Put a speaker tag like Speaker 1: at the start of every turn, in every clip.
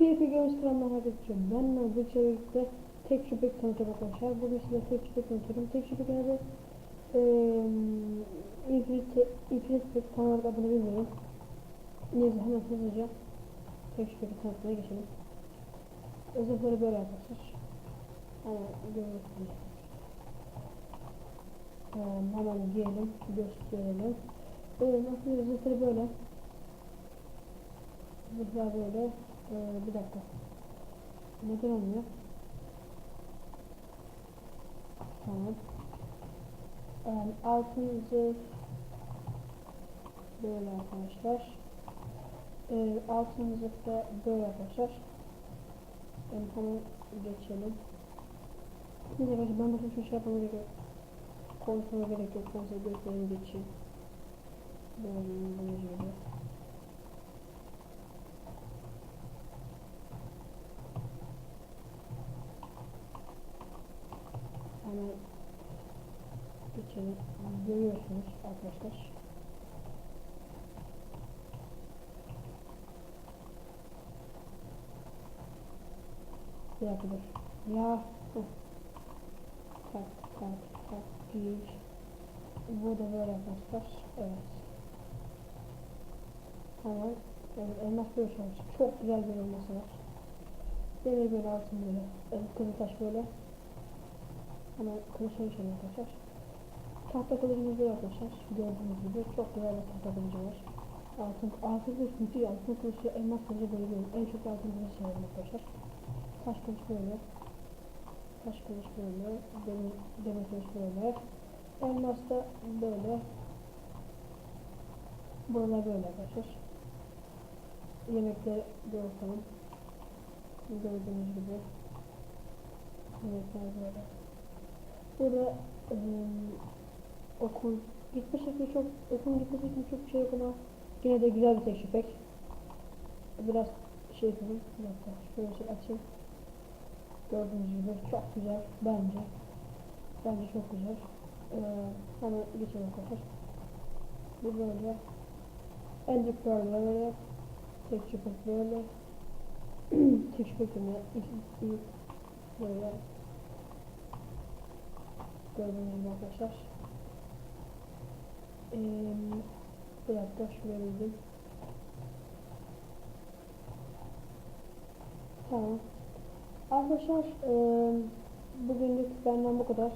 Speaker 1: PvP Games kanalına herkese Ben Nazlı Çevik'te tek şüphek tanıtım arkadaşlar. Bugün size tek şüphek tanıtıyorum. Tek şüphek eee Infinite Infinite tam olarak adını bilmiyorum. Neyse hemen hızlıca tek şüphek tanıtmaya geçelim. Özellikleri böyle arkadaşlar. Hemen görüyorsunuz. Ee, hemen diyelim, gösterelim. Böyle nasıl özellikleri böyle. Zırhlar böyle. Ee, bir dakika. Neden olmuyor? Tamam. Ee, altın böyle arkadaşlar. Ee, altın da böyle arkadaşlar. Yani hemen geçelim. Neyse arkadaşlar ben burada şu şey yapmama gerek yok. Konuşmama gerek yok. Konuşma göstereyim geçeyim. Böyle böyle böyle. Hemen geçelim. Görüyorsunuz arkadaşlar. Bir dakika dur. Ya. Heh. Tak tak tak giy. Bu da böyle arkadaşlar. Evet. Tamam. Evet, elmas olmuş. Çok güzel bir elması var. Demir böyle altın böyle. Evet, kızıl taş böyle. Hemen kılıçla geçelim arkadaşlar. Tahta kılıcımız arkadaşlar. Gördüğünüz gibi çok güzel bir tahta kılıcı var. Altın, altın kılıç müthiş. Altın kılıçla elmas kılıcı bayılıyorum. En çok altın kılıcı seviyorum arkadaşlar. Taş kılıç böyle. Taş kılıç böyle. Demir, demir böyle. Elmas da böyle. Buralar böyle arkadaşlar. Yemekleri göstereyim. Gördüğünüz gibi. Yemekler böyle. Burada eee okul gitme şekli çok okulun gitme şekli çok şey yok ama yine de güzel bir teşvik pek. Biraz şey yapalım. Bir dakika. Şöyle şey açayım. Gördüğünüz gibi çok güzel bence. Bence çok güzel. Ee, hemen geçelim arkadaşlar. Bu böyle. Ender Pearl böyle. Tek şüphet böyle. Tek ilk, ilk böyle. Gördüğünüz gibi arkadaşlar. Ee, bir dakika şuraya. Tamam. Arkadaşlar eee bugünlük benden bu kadar.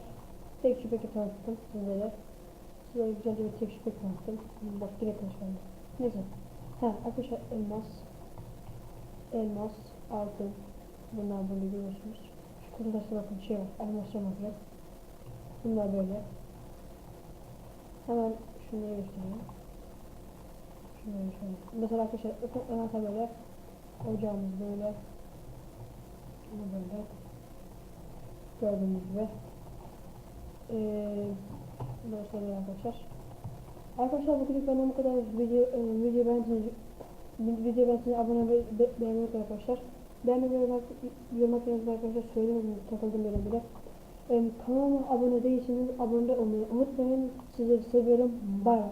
Speaker 1: Tek şüpheki tanıttım sizlere. Size güzelce bir tek şüpheki tanıttım. Bak direkt konuşmadım. Neyse. Ha arkadaşlar elmas. Elmas, altın. Bunlar bunu görüyorsunuz. Şu kutuda bakın şey var. Animasyon var. Bunlar böyle. Hemen şunları göstereyim. Şunları şöyle. Mesela arkadaşlar ön arka böyle. Ocağımız böyle. Bu böyle. Gördüğünüz gibi. Ee, burası böyle arkadaşlar. Arkadaşlar bugünlük benden bu kadar video e, video beğendiyseniz video beğendiyseniz abone ve be, beğenmeyi arkadaşlar. Beğenmeyi ve yorum atmayı arkadaşlar söylemedim takıldım böyle bile. Kanalıma abone değilseniz abone olmayı unutmayın. Sizleri seviyorum. Bay.